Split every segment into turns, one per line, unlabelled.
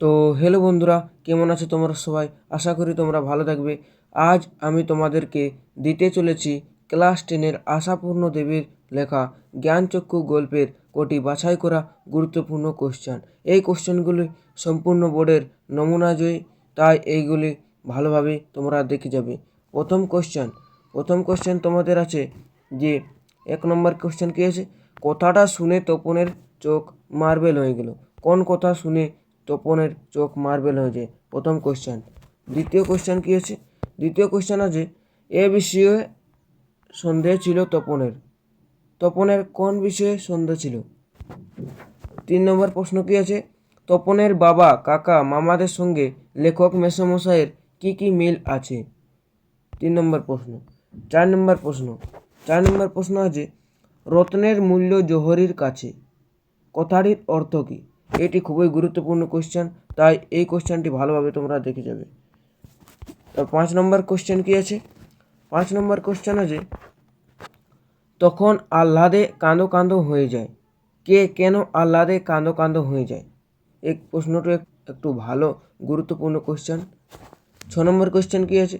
তো হ্যালো বন্ধুরা, কেমন আছো তোমরা সবাই? আশা করি তোমরা ভালো থাকবে। আজ আমি তোমাদেরকে দিতে চলেছি ক্লাস টেনের আশাপূর্ণ দেবীর লেখা জ্ঞানচক্ষু গল্পের কটি বাছাই করা গুরুত্বপূর্ণ কোশ্চেন এই কোশ্চেনগুলি সম্পূর্ণ বোর্ডের নমুনা জয়ী, তাই এইগুলি ভালোভাবে তোমরা দেখে যাবে। প্রথম কোশ্চেন প্রথম কোশ্চেন তোমাদের আছে যে, এক নম্বর কোশ্চেন কী আছে? কথাটা শুনে তপনের চোখ মার্বেল হয়ে গেল। কোন কথা শুনে তপনের চোখ মার্বেল হয়ে যায় প্রথম কোয়েশ্চেন দ্বিতীয় কোশ্চেন কী আছে দ্বিতীয় কোশ্চেন আছে, এ বিষয়ে সন্দেহ ছিল তপনের। তপনের কোন বিষয়ে সন্দেহ ছিল? তিন নম্বর প্রশ্ন কী আছে? তপনের বাবা, কাকা, মামাদের সঙ্গে লেখক মেসমশাইয়ের কী কী মিল আছে? তিন নম্বর প্রশ্ন। চার নম্বর প্রশ্ন। চার নম্বর প্রশ্ন আছে, রত্নের মূল্য জহরির কাছে। কথাটির অর্থ কী? এটি খুবই গুরুত্বপূর্ণ কোশ্চেন তাই এই কোশ্চেনটি ভালোভাবে তোমরা দেখে যাবে। পাঁচ নম্বর কোশ্চেন কী আছে? পাঁচ নম্বর কোশ্চেন আছে, তখন আহ্লাদে কাঁদো কাঁদো হয়ে যায়। কে কেন আহ্লাদে কাঁদো কাঁদো হয়ে যায়? এই প্রশ্নটা একটু ভালো, গুরুত্বপূর্ণ কোশ্চেন ছ নম্বর কোশ্চেন কী আছে?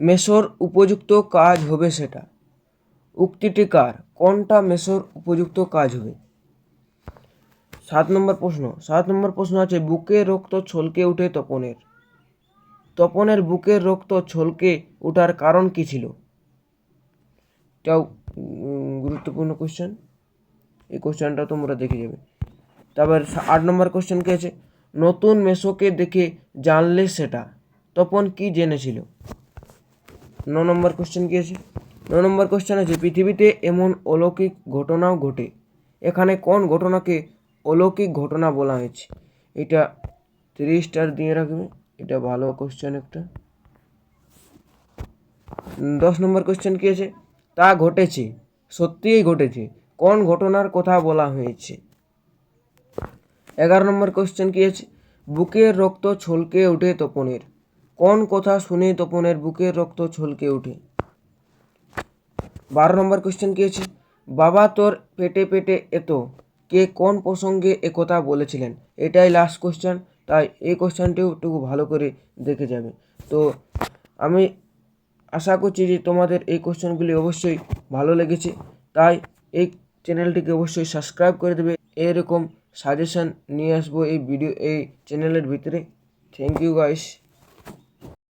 মেসোর উপযুক্ত কাজ হবে সেটা। উক্তিটি কার? কোনটা মেসোর উপযুক্ত কাজ হবে? সাত নম্বর প্রশ্ন, সাত নম্বর প্রশ্ন আছে বুকের রক্ত ছলকে উঠে তপনের। তপনের বুকের রক্ত ছলকে ওঠার কারণ কি ছিল? এটাও গুরুত্বপূর্ণ কোশ্চেন এই কোশ্চেনটা তোমরা দেখে যাবে। তারপর আট নম্বর কোশ্চেন কি আছে? নতুন মেসোকে দেখে জানলে সেটা। তপন কি জেনেছিল? ন নম্বর কোশ্চেন কি আছে? ন নম্বর কোশ্চেন আছে, পৃথিবীতে এমন অলৌকিক ঘটনাও ঘটে। এখানে কোন ঘটনাকে অলৌকিক ঘটনা বলা হয়েছে। এটা থ্রি স্টার দিয়ে রাখবে। এটা ভালো কোশ্চেন একটা। দশ নম্বর কোশ্চেন কি আছে? তা ঘটেছে। সত্যিই ঘটেছে। কোন ঘটনার কথা বলা হয়েছে? এগারো নম্বর কোশ্চেন কি আছে? বুকের রক্ত ছলকে ওঠে তপনের। কোন কথা শুনে তপনের বুকের রক্ত ছলকে ওঠে? বারো নম্বর কোশ্চেন কি আছে? বাবা তোর পেটে পেটে এত। কে কোন প্রসঙ্গে একথা বলেছিলেন? এটাই লাস্ট কোশ্চেন তাই এই কোশ্চেনটিও একটু ভালো করে দেখে যাবে। তো আমি আশা করছি যে তোমাদের এই কোশ্চেনগুলি অবশ্যই ভালো লেগেছে, তাই এই চ্যানেলটিকে অবশ্যই সাবস্ক্রাইব করে দেবে। এরকম সাজেশন নিয়ে আসব এই ভিডিও এই চ্যানেলের ভিতরে। Thank you guys